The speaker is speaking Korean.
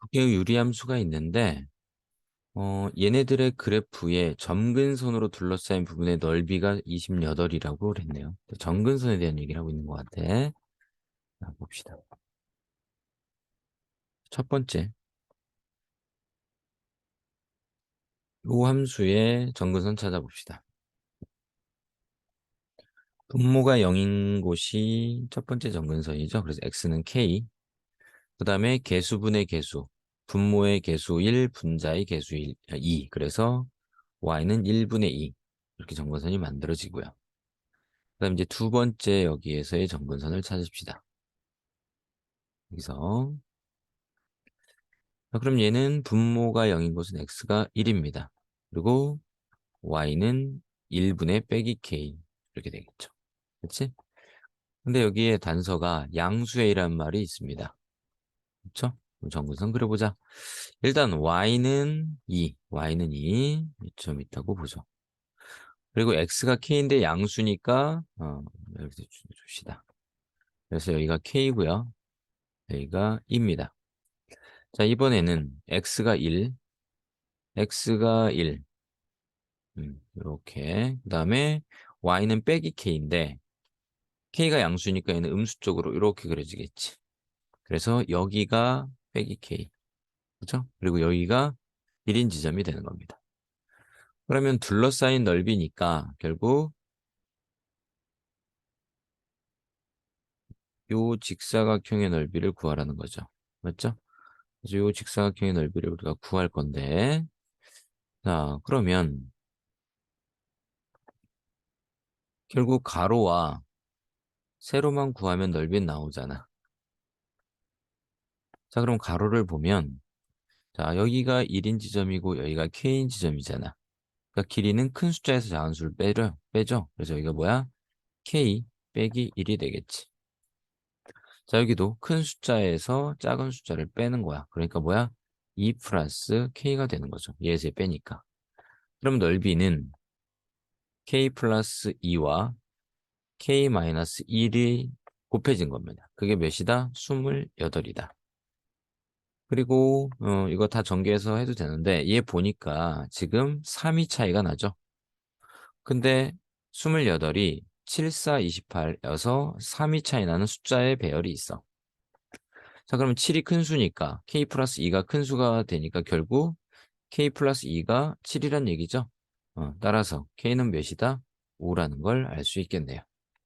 두 개의 유리함수가 있는데 어, 얘네들의 그래프에 점근선으로 둘러싸인 부분의 넓이가 28이라고 그랬네요. 점근선에 대한 얘기를 하고 있는 것 같아. 자, 봅시다. 첫 번째. 요 함수의 점근선 찾아봅시다. 분모가 0인 곳이 첫 번째 점근선이죠. 그래서 x는 k. 그 다음에 개수분의 개수. 분모의 개수 1, 분자의 개수 1, 2. 그래서 y는 1분의 2. 이렇게 점근선이 만들어지고요. 그 다음 이제 두 번째 여기에서의 점근선을 찾읍시다. 여기서 자, 그럼 얘는 분모가 0인 곳은 x가 1입니다. 그리고 y는 1분의 빼기 k 이렇게 되겠죠. 그렇지? 근데 여기에 단서가 양수의이란 말이 있습니다. 그렇죠? 정근선 그려보자. 일단 y는 2, y는 2, 점 있다고 보죠. 그리고 x가 k인데 양수니까 어, 이렇게 줍시다. 그래서 여기가 k고요. 여기가 2입니다. 자 이번에는 x가 1, x가 1, 음, 이렇게 그 다음에 y는 빼기 k인데 k가 양수니까 얘는 음수 쪽으로 이렇게 그려지겠지. 그래서 여기가 빼기 k. 그죠? 그리고 여기가 1인 지점이 되는 겁니다. 그러면 둘러싸인 넓이니까 결국 요 직사각형의 넓이를 구하라는 거죠. 맞죠? 그래서 요 직사각형의 넓이를 우리가 구할 건데 자 그러면 결국 가로와 세로만 구하면 넓이는 나오잖아. 자, 그럼 가로를 보면 자, 여기가 1인 지점이고 여기가 k인 지점이잖아. 그러니까 길이는 큰 숫자에서 작은 수를 빼려, 빼죠. 그래서 여기가 뭐야? k 빼기 1이 되겠지. 자, 여기도 큰 숫자에서 작은 숫자를 빼는 거야. 그러니까 뭐야? 2 플러스 k가 되는 거죠. 얘에서 빼니까. 그럼 넓이는 k 플러스 2와 k 마이너스 1이 곱해진 겁니다. 그게 몇이다? 28이다. 그리고 어, 이거 다 전개해서 해도 되는데 얘 보니까 지금 3이 차이가 나죠. 근데 28이 7, 4, 28여서 3이 차이 나는 숫자의 배열이 있어. 자 그러면 7이 큰 수니까 k 플러스 2가 큰 수가 되니까 결국 k 플러스 2가 7이란 얘기죠. 어, 따라서 k는 몇이다? 5라는 걸 알 수 있겠네요.